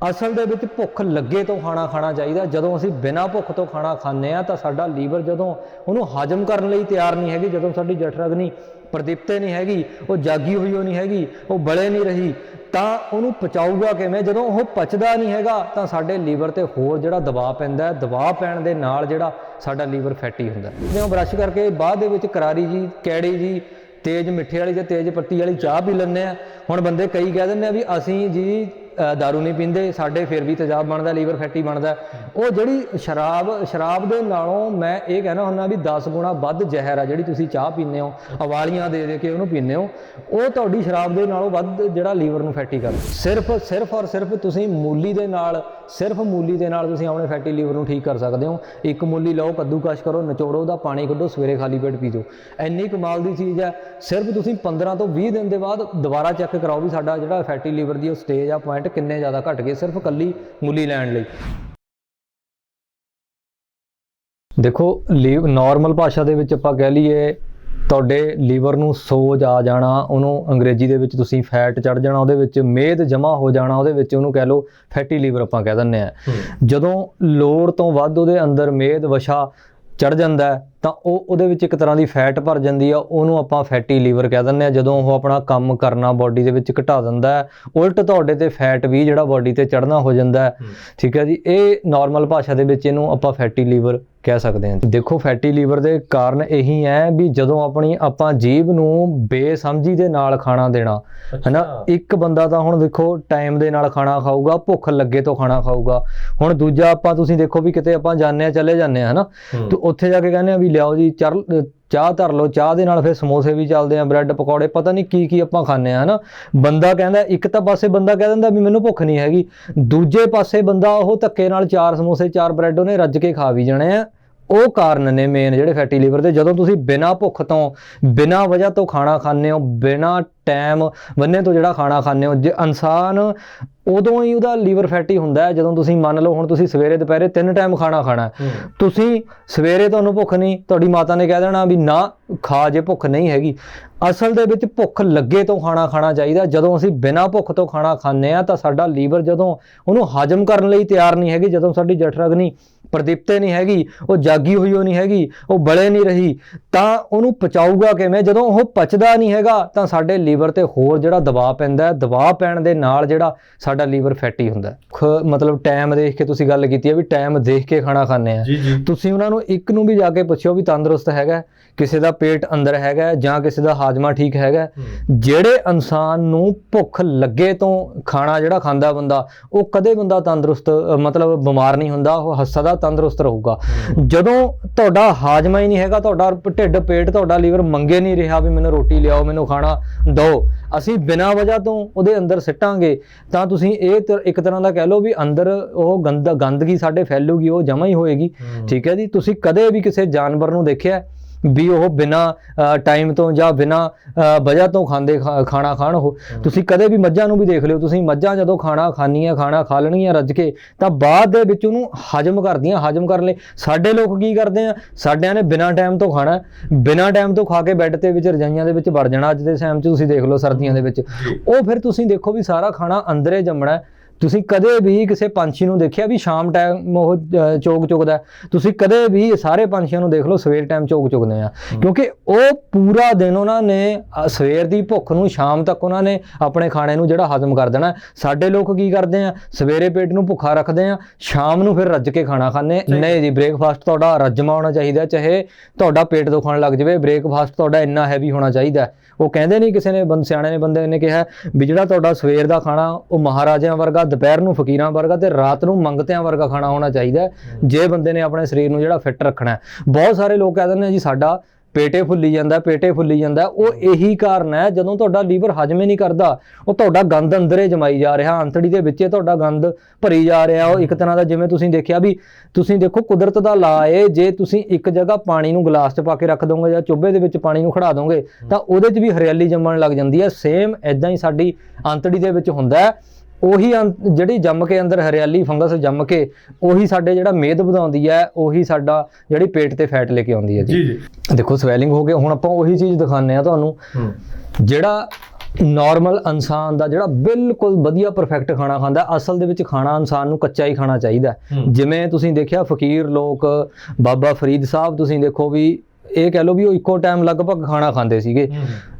ਅਸਲ ਦੇ ਵਿੱਚ ਭੁੱਖ ਲੱਗੇ ਤੋਂ ਖਾਣਾ ਖਾਣਾ ਚਾਹੀਦਾ। ਜਦੋਂ ਅਸੀਂ ਬਿਨਾਂ ਭੁੱਖ ਤੋਂ ਖਾਣਾ ਖਾਂਦੇ ਆ ਤਾਂ ਸਾਡਾ ਲੀਵਰ ਜਦੋਂ ਉਹਨੂੰ ਹਜਮ ਕਰਨ ਲਈ ਤਿਆਰ ਨਹੀਂ ਹੈਗੀ, ਜਦੋਂ ਸਾਡੀ ਜਠਰਗਨੀ ਪ੍ਰਦੀਪਤੇ ਨਹੀਂ ਹੈਗੀ, ਉਹ ਜਾਗੀ ਹੋਈ ਉਹ ਨਹੀਂ ਹੈਗੀ, ਉਹ ਬਲੇ ਨਹੀਂ ਰਹੀ, ਤਾਂ ਉਹਨੂੰ ਪਚਾਊਗਾ ਕਿਵੇਂ? ਜਦੋਂ ਉਹ ਪਚਦਾ ਨਹੀਂ ਹੈਗਾ ਤਾਂ ਸਾਡੇ ਲੀਵਰ ਤੇ ਹੋਰ ਜਿਹੜਾ ਦਬਾਅ ਪੈਂਦਾ ਹੈ, ਦਬਾਅ ਪੈਣ ਦੇ ਨਾਲ ਜਿਹੜਾ ਸਾਡਾ ਲੀਵਰ ਫੈਟੀ ਹੁੰਦਾ ਜਿਵੇਂ ਬ੍ਰਸ਼ ਕਰਕੇ ਬਾਅਦ ਦੇ ਵਿੱਚ ਕਰਾਰੀ ਜੀ, ਕੈੜੀ ਜੀ, ਤੇਜ਼ ਮਿੱਠੇ ਵਾਲੀ ਜਾਂ ਤੇਜ਼ ਪੱਤੀ ਵਾਲੀ ਚਾਹ ਪੀ ਲੈਂਦੇ ਆ ਹੁਣ ਬੰਦੇ ਕਈ ਕਹਿ ਦਿੰਦੇ ਆ ਵੀ ਅਸੀਂ ਜੀ ਅ, ਦਾਰੂ ਨਹੀਂ ਪੀਂਦੇ ਸਾਡੇ ਫਿਰ ਵੀ ਤੇਜ਼ਾਬ ਬਣਦਾ ਲੀਵਰ ਫੈਟੀ ਬਣਦਾ। ਉਹ ਜਿਹੜੀ ਸ਼ਰਾਬ ਸ਼ਰਾਬ ਦੇ ਨਾਲੋਂ ਮੈਂ ਇਹ ਕਹਿਣਾ ਹੁੰਦਾ ਵੀ 10 ਗੁਣਾ ਵੱਧ ਜ਼ਹਿਰ ਆ ਜਿਹੜੀ ਤੁਸੀਂ ਚਾਹ ਪੀਂਦੇ ਹੋ ਅਵਾਲੀਆਂ ਦੇ ਦੇ ਕੇ ਉਹਨੂੰ ਪੀਂਦੇ ਹੋ ਉਹ ਤੁਹਾਡੀ ਸ਼ਰਾਬ ਦੇ ਨਾਲੋਂ ਵੱਧ ਜਿਹੜਾ ਲੀਵਰ ਨੂੰ ਫੈਟੀ ਕਰਦਾ। ਸਿਰਫ ਸਿਰਫ ਔਰ ਸਿਰਫ ਤੁਸੀਂ ਮੂਲੀ ਦੇ ਨਾਲ ਸਿਰਫ ਮੂਲੀ ਦੇ ਨਾਲ ਤੁਸੀਂ ਆਪਣੇ ਫੈਟੀ ਲੀਵਰ ਨੂੰ ਠੀਕ ਕਰ ਸਕਦੇ ਹੋ। ਇੱਕ ਮੂਲੀ ਲਓ ਕੱਦੂਕਸ਼ ਕਰੋ ਨਿਚੋੜੋ ਉਹਦਾ ਪਾਣੀ ਕੱਢੋ ਸਵੇਰੇ ਖਾਲੀ ਪੇਟ ਪੀ ਜਾਓ। ਇੰਨੀ ਕਮਾਲ ਦੀ ਚੀਜ਼ ਹੈ ਸਿਰਫ ਤੁਸੀਂ 15 ਤੋਂ 20 ਦਿਨ ਦੇ ਬਾਅਦ ਦੁਬਾਰਾ ਚੈੱਕ ਕਰਾਓ ਵੀ ਸਾਡਾ ਜਿਹੜਾ ਫੈਟੀ ਲੀਵਰ ਦੀ ਉਹ ਸਟੇਜ ਆ ਪੁਆਇੰਟ ਕਿੰਨੇ ਜ਼ਿਆਦਾ ਘਟ ਗਏ ਸਿਰਫ ਕੱਲੀ ਮੂਲੀ ਲੈਣ ਲਈ। ਦੇਖੋ ਲੀਵ ਨਾਰਮਲ ਭਾਸ਼ਾ ਦੇ ਵਿੱਚ ਆਪਾਂ ਕਹਿ ਲਈਏ ਤੁਹਾਡੇ ਲੀਵਰ ਨੂੰ ਸੋਜ ਆ ਜਾਣਾ ਉਹਨੂੰ ਅੰਗਰੇਜ਼ੀ ਦੇ ਵਿੱਚ ਤੁਸੀਂ ਫੈਟ ਚੜ ਜਾਣਾ ਉਹਦੇ ਵਿੱਚ ਮੇਦ ਜਮਾ ਹੋ ਜਾਣਾ ਉਹਦੇ ਵਿੱਚ ਉਹਨੂੰ ਕਹਿ ਲਓ ਫੈਟੀ ਲੀਵਰ ਆਪਾਂ ਕਹਿ ਦਿੰਦੇ ਆ ਜਦੋਂ ਲੋੜ ਤੋਂ ਵੱਧ ਉਹਦੇ ਅੰਦਰ ਮੇਦ ਵਸ਼ਾ ਚੜ ਜਾਂਦਾ ਤਾਂ ਉਹ ਉਹਦੇ ਵਿੱਚ ਇੱਕ ਤਰ੍ਹਾਂ ਦੀ ਫੈਟ ਭਰ ਜਾਂਦੀ ਆ ਉਹਨੂੰ ਆਪਾਂ ਫੈਟੀ ਲੀਵਰ ਕਹਿ ਦਿੰਦੇ ਆ ਜਦੋਂ ਉਹ ਆਪਣਾ ਕੰਮ ਕਰਨਾ ਬਾਡੀ ਦੇ ਵਿੱਚ ਘਟਾ ਦਿੰਦਾ ਹੈ ਉਲਟ ਤੁਹਾਡੇ ਤੇ ਫੈਟ ਵੀ ਜਿਹੜਾ ਬਾਡੀ ਤੇ ਚੜਨਾ ਹੋ ਜਾਂਦਾ ਹੈ। ਠੀਕ ਹੈ ਜੀ ਇਹ ਨਾਰਮਲ ਭਾਸ਼ਾ ਦੇ ਵਿੱਚ ਇਹਨੂੰ ਆਪਾਂ ਫੈਟੀ ਲੀਵਰ ਕਹਿ ਸਕਦੇ ਹਾਂ ਦੇਖੋ ਫੈਟੀ ਲੀਵਰ ਦੇ ਕਾਰਨ ਇਹੀ ਹੈ ਵੀ ਜਦੋਂ ਆਪਣੀ ਆਪਾਂ ਜੀਭ ਨੂੰ ਬੇਸਮਝੀ ਦੇ ਨਾਲ ਖਾਣਾ ਦੇਣਾ ਹੈਨਾ ਇੱਕ ਬੰਦਾ ਤਾਂ ਹੁਣ ਦੇਖੋ ਟਾਈਮ ਦੇ ਨਾਲ ਖਾਣਾ ਖਾਊਗਾ ਭੁੱਖ ਲੱਗੇ ਤੋਂ ਖਾਣਾ ਖਾਊਗਾ। ਹੁਣ ਦੂਜਾ ਆਪਾਂ ਤੁਸੀਂ ਦੇਖੋ ਵੀ ਕਿਤੇ ਆਪਾਂ ਜਾਂਦੇ ਆ ਚਲੇ ਜਾਂਦੇ ਆ ਹਨਾ ਤੇ ਉੱਥੇ ਜਾ ਕੇ ਕਹਿੰਦੇ ਆ ਵੀ ਲਿਆਓ ਜੀ, ਚਰ ਚਾਹ ਧਰ ਲਓ, ਚਾਹ ਦੇ ਨਾਲ ਫਿਰ ਸਮੋਸੇ ਵੀ ਚੱਲਦੇ ਆ, ਬ੍ਰੈਡ, ਪਕੌੜੇ, ਪਤਾ ਨਹੀਂ ਕੀ ਕੀ ਆਪਾਂ ਖਾਂਦੇ ਆ, ਹਨਾ? ਬੰਦਾ ਕਹਿੰਦਾ, ਇੱਕ ਤਾਂ ਪਾਸੇ ਬੰਦਾ ਕਹਿ ਦਿੰਦਾ ਵੀ ਮੈਨੂੰ ਭੁੱਖ ਨਹੀਂ ਹੈਗੀ, ਦੂਜੇ ਪਾਸੇ ਬੰਦਾ ਉਹ ਧੱਕੇ ਨਾਲ ਚਾਰ ਸਮੋਸੇ, ਚਾਰ ਬ੍ਰੈਡ ਉਹਨੇ ਰੱਜ ਕੇ ਖਾ ਵੀ ਜਾਣੇ ਆ। ਉਹ ਕਾਰਨ ਨੇ ਮੇਨ ਜਿਹੜੇ ਫੈਟੀ ਲੀਵਰ ਦੇ। ਜਦੋਂ ਤੁਸੀਂ ਬਿਨਾਂ ਭੁੱਖ ਤੋਂ ਬਿਨਾਂ ਵਜ੍ਹਾ ਤੋਂ ਖਾਣਾ ਖਾਂਦੇ ਹੋ ਬਿਨਾਂ ਟਾਈਮ ਬੰਨੇ ਤੋਂ ਜਿਹੜਾ ਖਾਣਾ ਖਾਂਦੇ ਹੋ ਜੇ ਇਨਸਾਨ ਉਦੋਂ ਹੀ ਉਹਦਾ ਲੀਵਰ ਫੈਟੀ ਹੁੰਦਾ ਹੈ ਜਦੋਂ ਤੁਸੀਂ ਮੰਨ ਲਓ ਹੁਣ ਤੁਸੀਂ ਸਵੇਰੇ ਦੁਪਹਿਰੇ ਤਿੰਨ ਟਾਈਮ ਖਾਣਾ ਖਾਣਾ। ਤੁਸੀਂ ਸਵੇਰੇ ਤੁਹਾਨੂੰ ਭੁੱਖ ਨਹੀਂ ਤੁਹਾਡੀ ਮਾਤਾ ਨੇ ਕਹਿ ਦੇਣਾ ਵੀ ਨਾ ਖਾ ਜੇ ਭੁੱਖ ਨਹੀਂ ਹੈਗੀ। ਅਸਲ ਦੇ ਵਿੱਚ ਭੁੱਖ ਲੱਗੇ ਤੋਂ ਖਾਣਾ ਖਾਣਾ ਚਾਹੀਦਾ। ਜਦੋਂ ਅਸੀਂ ਬਿਨਾਂ ਭੁੱਖ ਤੋਂ ਖਾਣਾ ਖਾਂਦੇ ਆ ਤਾਂ ਸਾਡਾ ਲੀਵਰ ਜਦੋਂ ਉਹਨੂੰ ਹਜਮ ਕਰਨ ਲਈ ਤਿਆਰ ਨਹੀਂ ਹੈਗੀ ਜਦੋਂ ਸਾਡੀ ਜਠਰਗਨੀ ਪ੍ਰਦੀਪਤੇ ਨਹੀਂ ਹੈਗੀ ਉਹ ਜਾਗੀ ਹੋਈ ਉਹ ਨਹੀਂ ਹੈਗੀ ਉਹ ਬਲੇ ਨਹੀਂ ਰਹੀ ਤਾਂ ਉਹਨੂੰ ਪਚਾਊਗਾ ਕਿਵੇਂ? ਜਦੋਂ ਉਹ ਪਚਦਾ ਨਹੀਂ ਹੈਗਾ ਤਾਂ ਸਾਡੇ ਲੀਵਰ ਤੇ ਹੋਰ ਜਿਹੜਾ ਦਬਾਅ ਪੈਂਦਾ ਹੈ ਦਬਾਅ ਪੈਣ ਦੇ ਨਾਲ ਜਿਹੜਾ ਸਾਡਾ ਲੀਵਰ ਫੈਟੀ ਹੁੰਦਾ ਮਤਲਬ ਟਾਈਮ ਦੇਖ ਕੇ ਤੁਸੀਂ ਗੱਲ ਕੀਤੀ ਹੈ ਵੀ ਟਾਈਮ ਦੇਖ ਕੇ ਖਾਣਾ ਖਾਂਦੇ ਆ ਤੁਸੀਂ ਉਹਨਾਂ ਨੂੰ ਇੱਕ ਨੂੰ ਵੀ ਜਾ ਕੇ ਪੁੱਛਿਓ ਵੀ ਤੰਦਰੁਸਤ ਹੈਗਾ ਕਿਸੇ ਦਾ ਪੇਟ ਅੰਦਰ ਹੈਗਾ ਜਾਂ ਕਿਸੇ ਦਾ ਹਾਜ਼ਮਾ ਠੀਕ ਹੈਗਾ ਜਿਹੜੇ ਇਨਸਾਨ ਨੂੰ ਭੁੱਖ ਲੱਗੇ ਤੋਂ ਖਾਣਾ ਜਿਹੜਾ ਖਾਂਦਾ ਬੰਦਾ ਉਹ ਕਦੇ ਬੰਦਾ ਤੰਦਰੁਸਤ ਮਤਲਬ ਬਿਮਾਰ ਨਹੀਂ ਹੁੰਦਾ ਉਹ ਸਦਾ ਤੰਦਰੁਸਤ ਰਹੂਗਾ। ਜਦੋਂ ਤੁਹਾਡਾ ਹਾਜ਼ਮਾ ਹੀ ਨਹੀਂ ਹੈਗਾ ਤੁਹਾਡਾ ਢਿੱਡ ਪੇਟ ਤੁਹਾਡਾ ਲੀਵਰ ਮੰਗੇ ਨਹੀਂ ਰਿਹਾ ਵੀ ਮੈਨੂੰ ਰੋਟੀ ਲਿਆਓ ਮੈਨੂੰ ਖਾਣਾ ਦਿਓ। ਅਸੀਂ ਬਿਨਾਂ ਵਜ੍ਹਾ ਤੋਂ ਉਹਦੇ ਅੰਦਰ ਸਿੱਟਾਂਗੇ ਤਾਂ ਤੁਸੀਂ ਇਹ ਇੱਕ ਤਰ੍ਹਾਂ ਦਾ ਕਹਿ ਲਓ ਵੀ ਅੰਦਰ ਉਹ ਗੰਦ ਗੰਦਗੀ ਸਾਡੇ ਫੈਲੂਗੀ ਉਹ ਜਮਾ ਹੀ ਹੋਏਗੀ। ਠੀਕ ਹੈ ਜੀ? ਤੁਸੀਂ ਕਦੇ ਵੀ ਕਿਸੇ ਜਾਨਵਰ ਨੂੰ ਦੇਖਿਆ ਵੀ ਉਹ ਬਿਨਾ ਟਾਈਮ ਤੋਂ ਜਾਂ ਬਿਨਾ ਵਜ੍ਹਾ ਤੋਂ ਖਾਂਦੇ ਖਾਣਾ ਖਾਣ ਉਹ। ਤੁਸੀਂ ਕਦੇ ਵੀ ਮੱਝਾਂ ਨੂੰ ਵੀ ਦੇਖ ਲਿਓ ਤੁਸੀਂ ਮੱਝਾਂ ਜਦੋਂ ਖਾਣਾ ਖਾਣੀਆਂ ਖਾਣਾ ਖਾ ਲੈਣਗੀਆਂ ਰੱਜ ਕੇ ਤਾਂ ਬਾਅਦ ਦੇ ਵਿੱਚ ਉਹਨੂੰ ਹਜਮ ਕਰਦੀਆਂ ਹਜਮ ਕਰਨ ਲਈ। ਸਾਡੇ ਲੋਕ ਕੀ ਕਰਦੇ ਆ? ਸਾਡਿਆਂ ਨੇ ਬਿਨਾ ਟਾਈਮ ਤੋਂ ਖਾਣਾ ਬਿਨਾ ਟਾਈਮ ਤੋਂ ਖਾ ਕੇ ਬੈੱਡ ਤੇ ਵਿੱਚ ਰਜਾਈਆਂ ਦੇ ਵਿੱਚ ਵੜ ਜਾਣਾ ਅੱਜ ਦੇ ਟਾਈਮ 'ਚ ਤੁਸੀਂ ਦੇਖ ਲਓ ਸਰਦੀਆਂ ਦੇ ਵਿੱਚ। ਉਹ ਫਿਰ ਤੁਸੀਂ ਦੇਖੋ ਵੀ ਸਾਰਾ ਖਾਣਾ ਅੰਦਰੇ ਜੰਮਣਾ। ਤੁਸੀਂ ਕਦੇ ਵੀ ਕਿਸੇ ਪੰਛੀ ਨੂੰ ਦੇਖਿਆ ਵੀ ਸ਼ਾਮ ਟਾਈਮ ਉਹ ਚੋਗ ਚੁਗਦਾ? ਤੁਸੀਂ ਕਦੇ ਵੀ ਸਾਰੇ ਪੰਛੀਆਂ ਨੂੰ ਦੇਖ ਲਓ ਸਵੇਰ ਟਾਈਮ ਚੋਗ ਚੁਗਦੇ ਆ ਕਿਉਂਕਿ ਉਹ ਪੂਰਾ ਦਿਨ ਉਹਨਾਂ ਨੇ ਸਵੇਰ ਦੀ ਭੁੱਖ ਨੂੰ ਸ਼ਾਮ ਤੱਕ ਉਹਨਾਂ ਨੇ ਆਪਣੇ ਖਾਣੇ ਨੂੰ ਜਿਹੜਾ ਹਜ਼ਮ ਕਰ ਦੇਣਾ। ਸਾਡੇ ਲੋਕ ਕੀ ਕਰਦੇ ਆ ਸਵੇਰੇ ਪੇਟ ਨੂੰ ਭੁੱਖਾ ਰੱਖਦੇ ਆ ਸ਼ਾਮ ਨੂੰ ਫਿਰ ਰੱਜ ਕੇ ਖਾਣਾ ਖਾਂਦੇ ਨਹੀਂ ਜੀ ਬ੍ਰੇਕਫਾਸਟ ਤੁਹਾਡਾ ਰੱਜਮਾ ਹੋਣਾ ਚਾਹੀਦਾ ਚਾਹੇ ਤੁਹਾਡਾ ਪੇਟ ਦੁਖਣ ਲੱਗ ਜਾਵੇ ਬ੍ਰੇਕਫਾਸਟ ਤੁਹਾਡਾ ਇੰਨਾ ਹੈਵੀ ਹੋਣਾ ਚਾਹੀਦਾ। ਉਹ ਕਹਿੰਦੇ ਨਹੀਂ ਕਿਸੇ ਨੇ ਬੰਦ ਸਿਆਣੇ ਨੇ ਬੰਦੇ ਨੇ ਕਿਹਾ ਵੀ ਜਿਹੜਾ ਤੁਹਾਡਾ ਸਵੇਰ ਦਾ ਖਾਣਾ ਉਹ ਮਹਾਰਾਜਿਆਂ ਵਰਗਾ ਦੁਪਹਿਰ ਨੂੰ ਫਕੀਰਾਂ ਵਰਗਾ ਤੇ ਰਾਤ ਨੂੰ ਮੰਗਤਿਆਂ ਵਰਗਾ ਖਾਣਾ ਹੋਣਾ ਚਾਹੀਦਾ। ਜੇ ਬੰਦੇ ਨੇ ਆਪਣੇ ਸਰੀਰ ਨੂੰ ਜਿਹੜਾ ਫਿੱਟ ਰੱਖਣਾ ਹੈ। ਬਹੁਤ ਸਾਰੇ ਲੋਕ ਕਹਿ ਦਿੰਦੇ ਆ ਜੀ ਸਾਡਾ ਪੇਟੇ ਫੁੱਲੀ ਜਾਂਦਾ ਪੇਟੇ ਫੁੱਲੀ ਜਾਂਦਾ ਉਹ ਇਹੀ ਕਾਰਨ ਹੈ ਜਦੋਂ ਤੁਹਾਡਾ ਲੀਵਰ ਹਜਮ ਨਹੀਂ ਕਰਦਾ ਉਹ ਤੁਹਾਡਾ ਗੰਦ ਅੰਦਰੇ ਜਮਾਈ ਜਾ ਰਿਹਾ ਅੰਤੜੀ ਦੇ ਵਿੱਚ ਤੁਹਾਡਾ ਗੰਦ ਭਰੀ ਜਾ ਰਿਹਾ। ਉਹ ਇੱਕ ਤਰ੍ਹਾਂ ਦਾ ਜਿਵੇਂ ਤੁਸੀਂ ਦੇਖਿਆ ਵੀ ਤੁਸੀਂ ਦੇਖੋ ਕੁਦਰਤ ਦਾ ਲਾ ਏ ਜੇ ਤੁਸੀਂ ਇੱਕ ਜਗ੍ਹਾ ਪਾਣੀ ਨੂੰ ਗਲਾਸ 'ਚ ਪਾ ਕੇ ਰੱਖ ਦੋਗੇ ਜਾਂ ਚੁੱਭੇ ਦੇ ਵਿੱਚ ਪਾਣੀ ਨੂੰ ਖੜਾ ਦੋਗੇ ਤਾਂ ਉਹਦੇ 'ਚ ਵੀ ਹਰਿਆਲੀ ਜੰਮਣ ਲੱਗ ਜਾਂਦੀ ਹੈ। ਸੇਮ ਐਦਾਂ ਹੀ ਸਾਡੀ ਅੰਤੜੀ ਦੇ ਵਿੱਚ ਹੁੰਦਾ ਹੈ। ਉਹੀ ਜਿਹੜੀ ਜੰਮ ਕੇ ਅੰਦਰ ਹਰਿਆਲੀ ਫੰਗਸ ਜੰਮ ਕੇ ਉਹੀ ਸਾਡੇ ਜਿਹੜਾ ਮੇਦ ਵਧਾਉਂਦੀ ਹੈ ਉਹੀ ਸਾਡਾ ਜਿਹੜੀ ਪੇਟ ਤੇ ਫੈਟ ਲੈ ਕੇ ਆਉਂਦੀ ਹੈ ਜੀ। ਦੇਖੋ ਸਵੈਲਿੰਗ ਹੋ ਗਿਆ ਹੁਣ ਆਪਾਂ ਉਹੀ ਚੀਜ਼ ਦਿਖਾਉਂਦੇ ਆ ਤੁਹਾਨੂੰ। ਜਿਹੜਾ ਨਾਰਮਲ ਇਨਸਾਨ ਦਾ ਜਿਹੜਾ ਬਿਲਕੁਲ ਵਧੀਆ ਪਰਫੈਕਟ ਖਾਣਾ ਖਾਂਦਾ ਅਸਲ ਦੇ ਵਿੱਚ ਖਾਣਾ ਇਨਸਾਨ ਨੂੰ ਕੱਚਾ ਹੀ ਖਾਣਾ ਚਾਹੀਦਾ। ਜਿਵੇਂ ਤੁਸੀਂ ਦੇਖਿਆ ਫਕੀਰ ਲੋਕ ਬਾਬਾ ਫਰੀਦ ਸਾਹਿਬ ਤੁਸੀਂ ਦੇਖੋ ਵੀ ਇਹ ਕਹਿ ਲਓ ਵੀ ਉਹ ਇੱਕੋ ਟਾਈਮ ਲਗਭਗ ਖਾਣਾ ਖਾਂਦੇ ਸੀਗੇ।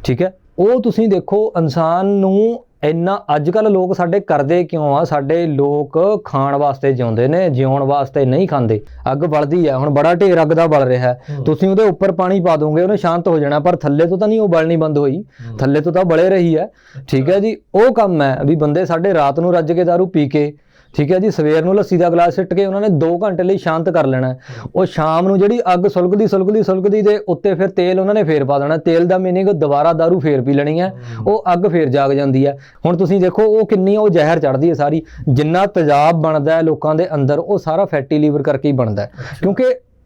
ਠੀਕ ਹੈ? ਉਹ ਤੁਸੀਂ ਦੇਖੋ ਇਨਸਾਨ ਨੂੰ ਇੰਨਾ ਅੱਜ ਕੱਲ ਲੋਕ ਸਾਡੇ ਕਰਦੇ ਕਿਉਂ ਆ? ਸਾਡੇ ਲੋਕ ਖਾਣ ਵਾਸਤੇ ਜਿਉਂਦੇ ਨੇ ਜਿਉਣ ਵਾਸਤੇ ਨਹੀਂ ਖਾਂਦੇ। ਅੱਗ ਬਲਦੀ ਆ ਹੁਣ ਬੜਾ ਢੇਰ ਅੱਗ ਦਾ ਬਲ ਰਿਹਾ। ਤੁਸੀਂ ਉਹਦੇ ਉੱਪਰ ਪਾਣੀ ਪਾ ਦੋਗੇ ਉਹਨੇ ਸ਼ਾਂਤ ਹੋ ਜਾਣਾ ਪਰ ਥੱਲੇ ਤੋਂ ਤਾਂ ਨਹੀਂ ਉਹ ਬਲਣੀ ਬੰਦ ਹੋਈ। ਥੱਲੇ ਤੋਂ ਤਾਂ ਬਲੇ ਰਹੀ ਹੈ ਠੀਕ ਹੈ ਜੀ ਉਹ ਕੰਮ ਹੈ ਵੀ ਬੰਦੇ ਸਾਡੇ ਰਾਤ ਨੂੰ ਰੱਜ ਕੇ ਦਾਰੂ ਪੀ ਕੇ ਠੀਕ ਹੈ ਜੀ ਸਵੇਰ ਨੂੰ ਲੱਸੀ ਦਾ ਗਲਾਸ ਸਿੱਟ ਕੇ ਉਹਨਾਂ ਨੇ 2 ਘੰਟੇ ਲਈ ਸ਼ਾਂਤ ਕਰ ਲੈਣਾ। ਉਹ ਸ਼ਾਮ ਨੂੰ ਜਿਹੜੀ ਅੱਗ ਸੁਲਗਦੀ ਸੁਲਗਦੀ ਸੁਲਗਦੀ ਦੇ ਉੱਤੇ ਫਿਰ ਤੇਲ ਉਹਨਾਂ ਨੇ ਫੇਰ ਪਾ ਦੇਣਾ ਤੇਲ ਦਾ ਮੀਨਿੰਗ ਦੁਬਾਰਾ ਦਾਰੂ ਫੇਰ ਪੀ ਲੈਣੀ ਹੈ ਉਹ ਅੱਗ ਫੇਰ ਜਾਗ ਜਾਂਦੀ ਹੈ। ਹੁਣ ਤੁਸੀਂ ਦੇਖੋ ਉਹ ਕਿੰਨੀ ਉਹ ਜ਼ਹਿਰ ਚੜਦੀ ਹੈ ਸਾਰੀ। ਜਿੰਨਾ ਤੇਜ਼ਾਬ ਬਣਦਾ ਹੈ ਲੋਕਾਂ ਦੇ ਅੰਦਰ ਉਹ ਸਾਰਾ ਫੈਟੀ ਲੀਵਰ ਕਰਕੇ ਹੀ ਬਣਦਾ ਹੈ। ਕਿਉਂਕਿ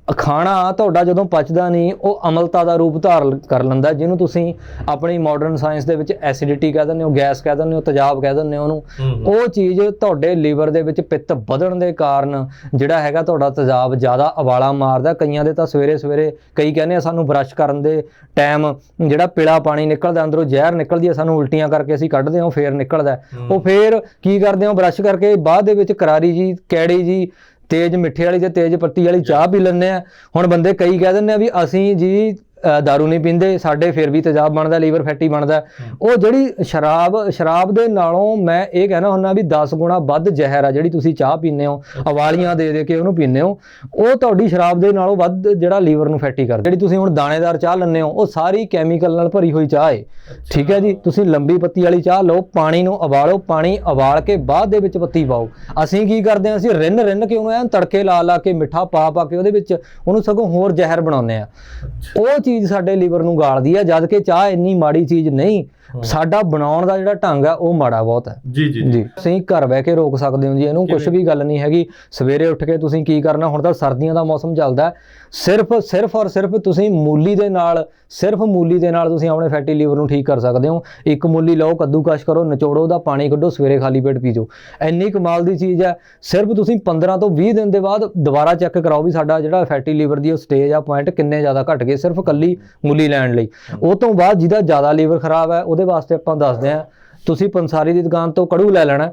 ਖਾਣਾ ਤੁਹਾਡਾ ਜਦੋਂ ਪਚਦਾ ਨਹੀਂ ਉਹ ਅਮਲਤਾ ਦਾ ਰੂਪ ਧਾਰਨ ਕਰ ਲੈਂਦਾ ਜਿਹਨੂੰ ਤੁਸੀਂ ਆਪਣੀ ਮਾਡਰਨ ਸਾਇੰਸ ਦੇ ਵਿੱਚ ਐਸਿਡਿਟੀ ਕਹਿ ਦਿੰਦੇ ਹੋ ਗੈਸ ਕਹਿ ਦਿੰਦੇ ਹੋ ਤੇਜ਼ਾਬ ਕਹਿ ਦਿੰਦੇ ਹੋ ਉਹਨੂੰ। ਉਹ ਚੀਜ਼ ਤੁਹਾਡੇ ਲੀਵਰ ਦੇ ਵਿੱਚ ਪਿੱਤ ਵਧਣ ਦੇ ਕਾਰਨ ਜਿਹੜਾ ਹੈਗਾ ਤੁਹਾਡਾ ਤੇਜ਼ਾਬ ਜ਼ਿਆਦਾ ਉਬਾਲਾ ਮਾਰਦਾ ਕਈਆਂ ਦੇ ਤਾਂ ਸਵੇਰੇ ਸਵੇਰੇ ਕਈ ਕਹਿੰਦੇ ਆ ਸਾਨੂੰ ਬਰਸ਼ ਕਰਨ ਦੇ ਟਾਈਮ ਜਿਹੜਾ ਪੀਲਾ ਪਾਣੀ ਨਿਕਲਦਾ ਅੰਦਰੋਂ ਜ਼ਹਿਰ ਨਿਕਲਦੀ ਹੈ ਸਾਨੂੰ ਉਲਟੀਆਂ ਕਰਕੇ ਅਸੀਂ ਕੱਢਦੇ ਹਾਂ ਫੇਰ ਨਿਕਲਦਾ। ਉਹ ਫੇਰ ਕੀ ਕਰਦੇ ਹੋ ਬਰਸ਼ ਕਰਕੇ ਬਾਅਦ ਦੇ ਵਿੱਚ ਕਰਾਰੀ ਜੀ ਕੈੜੀ ਜੀ ਤੇਜ਼ ਮਿੱਠੇ ਵਾਲੀ ਤੇ ਤੇਜ਼ ਪੱਤੀ ਵਾਲੀ ਚਾਹ ਪੀ ਲੈਂਦੇ ਆ। ਹੁਣ ਬੰਦੇ ਕਈ ਕਹਿ ਦਿੰਦੇ ਆ ਵੀ ਅਸੀਂ ਜੀ ਦਾਰੂ ਨਹੀਂ ਪੀਂਦੇ ਸਾਡੇ ਫਿਰ ਵੀ ਤੇਜ਼ਾਬ ਬਣਦਾ ਲੀਵਰ ਫੈਟੀ ਬਣਦਾ। ਉਹ ਜਿਹੜੀ ਸ਼ਰਾਬ ਸ਼ਰਾਬ ਦੇ ਨਾਲੋਂ ਮੈਂ ਇਹ ਕਹਿਣਾ ਹੁੰਦਾ ਵੀ 10 ਗੁਣਾ ਵੱਧ ਜ਼ਹਿਰ ਆ ਜਿਹੜੀ ਤੁਸੀਂ ਚਾਹ ਪੀਂਦੇ ਹੋ ਅਵਾਲੀਆਂ ਦੇ ਦੇ ਕੇ ਉਹਨੂੰ ਪੀਂਦੇ ਹੋ ਉਹ ਤੁਹਾਡੀ ਸ਼ਰਾਬ ਦੇ ਨਾਲੋਂ ਵੱਧ ਜਿਹੜਾ ਲੀਵਰ ਨੂੰ ਫੈਟੀ ਕਰਦਾ। ਜਿਹੜੀ ਤੁਸੀਂ ਹੁਣ ਦਾਣੇਦਾਰ ਚਾਹ ਲੈਂਦੇ ਹੋ ਉਹ ਸਾਰੀ ਕੈਮੀਕਲ ਨਾਲ ਭਰੀ ਹੋਈ ਚਾਹ ਹੈ ਠੀਕ ਹੈ ਜੀ? ਤੁਸੀਂ ਲੰਬੀ ਪੱਤੀ ਵਾਲੀ ਚਾਹ ਲਓ ਪਾਣੀ ਨੂੰ ਉਬਾਲੋ ਪਾਣੀ ਉਬਾਲ ਕੇ ਬਾਅਦ ਦੇ ਵਿੱਚ ਪੱਤੀ ਪਾਓ। ਅਸੀਂ ਕੀ ਕਰਦੇ ਹਾਂ ਅਸੀਂ ਰਿੰਨ ਰਿੰਨ ਕੇ ਉਹਨੂੰ ਐਨ ਤੜਕੇ ਲਾ ਲਾ ਕੇ ਮਿੱਠਾ ਪਾ ਪਾ ਕੇ ਉਹਦੇ ਵਿੱਚ ਉਹਨੂੰ ਸਗੋਂ ਹੋਰ ਜ਼ਹਿਰ ਬਣਾਉਂਦੇ ਆ ਉਹ ਚੀਜ਼ ਸਾਡੇ ਲੀਵਰ ਨੂੰ ਗਾਲਦੀ ਆ ਜਦ ਕਿ ਚਾਹ ਇੰਨੀ ਮਾੜੀ ਚੀਜ਼ ਨਹੀਂ। ਸਾਡਾ ਬਣਾਉਣ ਦਾ ਜਿਹੜਾ ਢੰਗ ਆ ਉਹ ਮਾੜਾ ਬਹੁਤ ਹੈ। ਜੀ ਜੀ ਜੀ। ਤੁਸੀਂ ਘਰ ਬਹਿ ਕੇ ਰੋਕ ਸਕਦੇ ਹੋ ਜੀ ਇਹਨੂੰ ਕੁਝ ਵੀ ਗੱਲ ਨਹੀਂ ਹੈਗੀ। ਸਵੇਰੇ ਉੱਠ ਕੇ ਤੁਸੀਂ ਕੀ ਕਰਨਾ ਹੁਣ ਤਾਂ ਸਰਦੀਆਂ ਦਾ ਮੌਸਮ ਚੱਲਦਾ। ਸਿਰਫ ਸਿਰਫ ਔਰ ਸਿਰਫ ਤੁਸੀਂ ਮੂਲੀ ਦੇ ਨਾਲ ਸਿਰਫ ਮੂਲੀ ਦੇ ਨਾਲ ਤੁਸੀਂ ਆਪਣੇ ਫੈਟੀ ਲੀਵਰ ਨੂੰ ਠੀਕ ਕਰ ਸਕਦੇ ਹੋ। ਇੱਕ ਮੂਲੀ ਲਓ ਕੱਦੂਕਸ਼ ਕਰੋ ਨਿਚੋੜੋ ਉਹਦਾ ਪਾਣੀ ਕੱਢੋ ਸਵੇਰੇ ਖਾਲੀ ਪੇਟ ਪੀ ਜਾਓ। ਇੰਨੀ ਕਮਾਲ ਦੀ ਚੀਜ਼ ਹੈ। ਸਿਰਫ ਤੁਸੀਂ 15 ਤੋਂ 20 ਦਿਨ ਦੇ ਬਾਅਦ ਦੁਬਾਰਾ ਚੈੱਕ ਕਰਾਓ ਵੀ ਸਾਡਾ ਜਿਹੜਾ ਫੈਟੀ ਲੀਵਰ ਦੀ ਉਹ ਸਟੇਜ ਆ ਪੁਆਇੰਟ ਕਿੰਨੇ ਜ਼ਿਆਦਾ ਘਟ ਗਏ ਸਿਰਫ ਕੱਲੀ ਮੂਲੀ ਲੈਣ ਲਈ। ਉਹ ਤੋਂ ਬਾਅਦ ਜਿਹਦਾ ਜ਼ਿਆਦਾ ਲੀਵਰ ਖਰਾਬ ਹੈ ਉਹਦੇ ਵਾਸਤੇ ਆਪਾਂ ਦੱਸਦੇ ਹਾਂ, ਤੁਸੀਂ ਪੰਸਾਰੀ ਦੀ ਦੁਕਾਨ ਤੋਂ ਕੜੂ ਲੈ ਲੈਣਾ।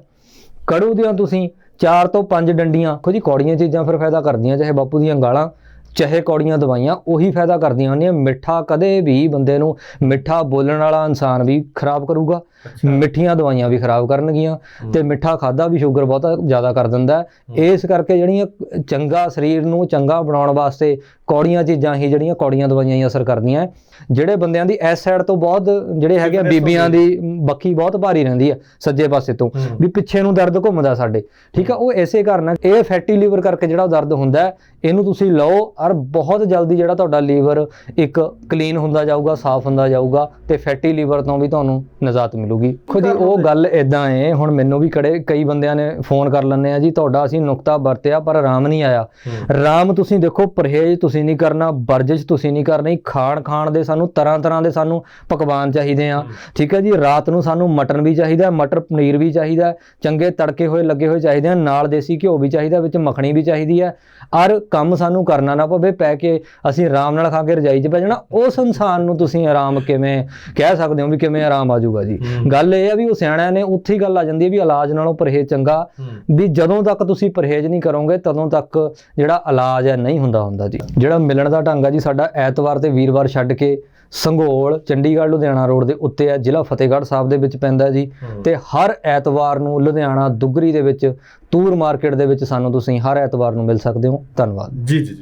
ਕੜੂ ਦੀਆਂ ਤੁਸੀਂ 4 ਤੋਂ 5 ਡੰਡੀਆਂ ਖੋ ਜੀ ਕੌੜੀਆਂ ਚੀਜ਼ਾਂ ਫਿਰ ਫਾਇਦਾ ਕਰਦੀਆਂ, ਚਾਹੇ ਬਾਪੂ ਦੀਆਂ ਗਾਲਾਂ ਚਾਹੇ ਕੌੜੀਆਂ ਦਵਾਈਆਂ ਉਹੀ ਫਾਇਦਾ ਕਰਦੀਆਂ ਹੁੰਦੀਆਂ। ਮਿੱਠਾ ਕਦੇ ਵੀ ਬੰਦੇ ਨੂੰ ਮਿੱਠਾ ਬੋਲਣ ਵਾਲਾ ਇਨਸਾਨ ਵੀ ਖਰਾਬ ਕਰੂਗਾ। ਮਿੱਠੀਆਂ ਦਵਾਈਆਂ ਵੀ ਖਰਾਬ ਕਰਨਗੀਆਂ ਤੇ ਮਿੱਠਾ ਖਾਦਾ ਵੀ ਸ਼ੂਗਰ ਬਹੁਤਾ ਜ਼ਿਆਦਾ ਕਰ ਦਿੰਦਾ ਹੈ। ਇਸ ਕਰਕੇ ਜਿਹੜੀਆਂ ਚੰਗਾ ਸਰੀਰ ਨੂੰ ਚੰਗਾ ਬਣਾਉਣ ਵਾਸਤੇ ਕੌੜੀਆਂ ਚੀਜ਼ਾਂ ਹੀ ਜਿਹੜੀਆਂ ਕੌੜੀਆਂ ਦਵਾਈਆਂ ਹੀ ਅਸਰ ਕਰਦੀਆਂ ਹੈ। ਜਿਹੜੇ ਬੰਦਿਆਂ ਦੀ ਇਸ ਸਾਈਡ ਤੋਂ ਬਹੁਤ ਜਿਹੜੇ ਹੈਗੇ ਆ ਬੀਬੀਆਂ ਦੀ ਬੱਕੀ ਬਹੁਤ ਭਾਰੀ ਰਹਿੰਦੀ ਆ ਸੱਜੇ ਪਾਸੇ ਤੋਂ ਵੀ ਪਿੱਛੇ ਨੂੰ ਦਰਦ ਘੁੰਮਦਾ ਸਾਡੇ। ਠੀਕ ਆ ਉਹ ਐਸੇ ਕਾਰਨ ਹੈ। ਇਹ ਫੈਟੀ ਲੀਵਰ ਕਰਕੇ ਜਿਹੜਾ ਦਰਦ ਹੁੰਦਾ ਹੈ, ਇਹਨੂੰ ਤੁਸੀਂ ਲਓ ਔਰ ਬਹੁਤ ਜਲਦੀ ਜਿਹੜਾ ਤੁਹਾਡਾ ਲੀਵਰ ਇੱਕ ਕਲੀਨ ਹੁੰਦਾ ਜਾਊਗਾ ਸਾਫ਼ ਹੁੰਦਾ ਜਾਊਗਾ ਤੇ ਫੈਟੀ ਲੀਵਰ ਤੋਂ ਵੀ ਤੁਹਾਨੂੰ ਨਜਾਤ ਮਿਲੂਗੀ। ਖੁਦ ਹੀ ਉਹ ਗੱਲ ਇਦਾਂ ਹੈ ਹੁਣ ਮੈਨੂੰ ਵੀ ਕੜੇ ਕਈ ਬੰਦਿਆਂ ਨੇ ਫੋਨ ਕਰ ਲੈਂਦੇ ਆ ਜੀ ਤੁਹਾਡਾ ਅਸੀਂ ਨੁਕਤਾ ਵਰਤਿਆ ਪਰ ਆਰਾਮ ਨਹੀਂ ਆਇਆ। ਆਰਾਮ ਤੁਸੀਂ ਦੇਖੋ ਪਰਹੇਜ਼ ਤੁਸੀਂ ਨਹੀਂ ਕਰਨਾ ਵਰਜਿਸ਼ ਤੁਸੀਂ ਨਹੀਂ ਕਰਨੀ ਖਾਣ ਖਾਣ ਦੇ ਸਾਨੂੰ ਤਰ੍ਹਾਂ ਤਰ੍ਹਾਂ ਦੇ ਸਾਨੂੰ ਪਕਵਾਨ ਚਾਹੀਦੇ ਆ। ਠੀਕ ਹੈ ਜੀ? ਰਾਤ ਨੂੰ ਸਾਨੂੰ ਮਟਨ ਵੀ ਚਾਹੀਦਾ ਮਟਰ ਪਨੀਰ ਵੀ ਚਾਹੀਦਾ ਚੰਗੇ ਤੜਕੇ ਹੋਏ ਲੱਗੇ ਹੋਏ ਚਾਹੀਦੇ ਆ ਨਾਲ ਦੇਸੀ ਘਿਓ ਵੀ ਚਾਹੀਦਾ ਵਿੱਚ ਮੱਖਣੀ ਵੀ ਚਾਹੀਦੀ ਹੈ ਔਰ ਕੰਮ ਸਾਨੂੰ ਕਰਨਾ ਨਾ ਪਵੇ ਪੈ ਕੇ ਅਸੀਂ ਆਰਾਮ ਨਾਲ ਖਾ ਕੇ ਰਜਾਈ 'ਚ ਪੈ ਜਾਣਾ। ਉਸ ਇਨਸਾਨ ਨੂੰ ਤੁਸੀਂ ਆਰਾਮ ਕਿਵੇਂ ਕਹਿ ਸਕਦੇ ਹੋ ਵੀ ਕਿਵੇਂ ਆਰਾਮ ਆ ਜਾਊਗਾ ਜੀ ਗੱਲ ਇਹ ਆ ਵੀ ਉਹ ਸਿਆਣਿਆਂ ਨੇ ਉੱਥੇ ਹੀ ਗੱਲ ਆ ਜਾਂਦੀ ਹੈ ਵੀ ਇਲਾਜ ਨਾਲੋਂ ਪਰਹੇਜ਼ ਚੰਗਾ। ਵੀ ਜਦੋਂ ਤੱਕ ਤੁਸੀਂ ਪਰਹੇਜ਼ ਨਹੀਂ ਕਰੋਗੇ ਤਦੋਂ ਤੱਕ ਜਿਹੜਾ ਇਲਾਜ ਹੈ ਨਹੀਂ ਹੁੰਦਾ ਹੁੰਦਾ ਜੀ। ਜਿਹੜਾ ਮਿਲਣ ਦਾ ਢੰਗ ਆ ਜੀ ਸਾਡਾ ਐਤਵਾਰ ਤੇ ਵੀਰਵਾਰ ਛੱਡ ਕੇ ਸੰਘੋਲ ਚੰਡੀਗੜ੍ਹ ਲੁਧਿਆਣਾ ਰੋਡ ਦੇ ਉੱਤੇ ਹੈ ਜ਼ਿਲ੍ਹਾ ਫਤਿਹਗੜ੍ਹ ਸਾਹਿਬ ਦੇ ਵਿੱਚ ਪੈਂਦਾ ਜੀ। ਤੇ ਹਰ ਐਤਵਾਰ ਨੂੰ ਲੁਧਿਆਣਾ ਦੁੱਗਰੀ ਦੇ ਵਿੱਚ ਤੂਰ ਮਾਰਕੀਟ ਦੇ ਵਿੱਚ ਸਾਨੂੰ ਤੁਸੀਂ ਹਰ ਐਤਵਾਰ ਨੂੰ ਮਿਲ ਸਕਦੇ ਹੋ। ਧੰਨਵਾਦ। ਜੀ ਜੀ।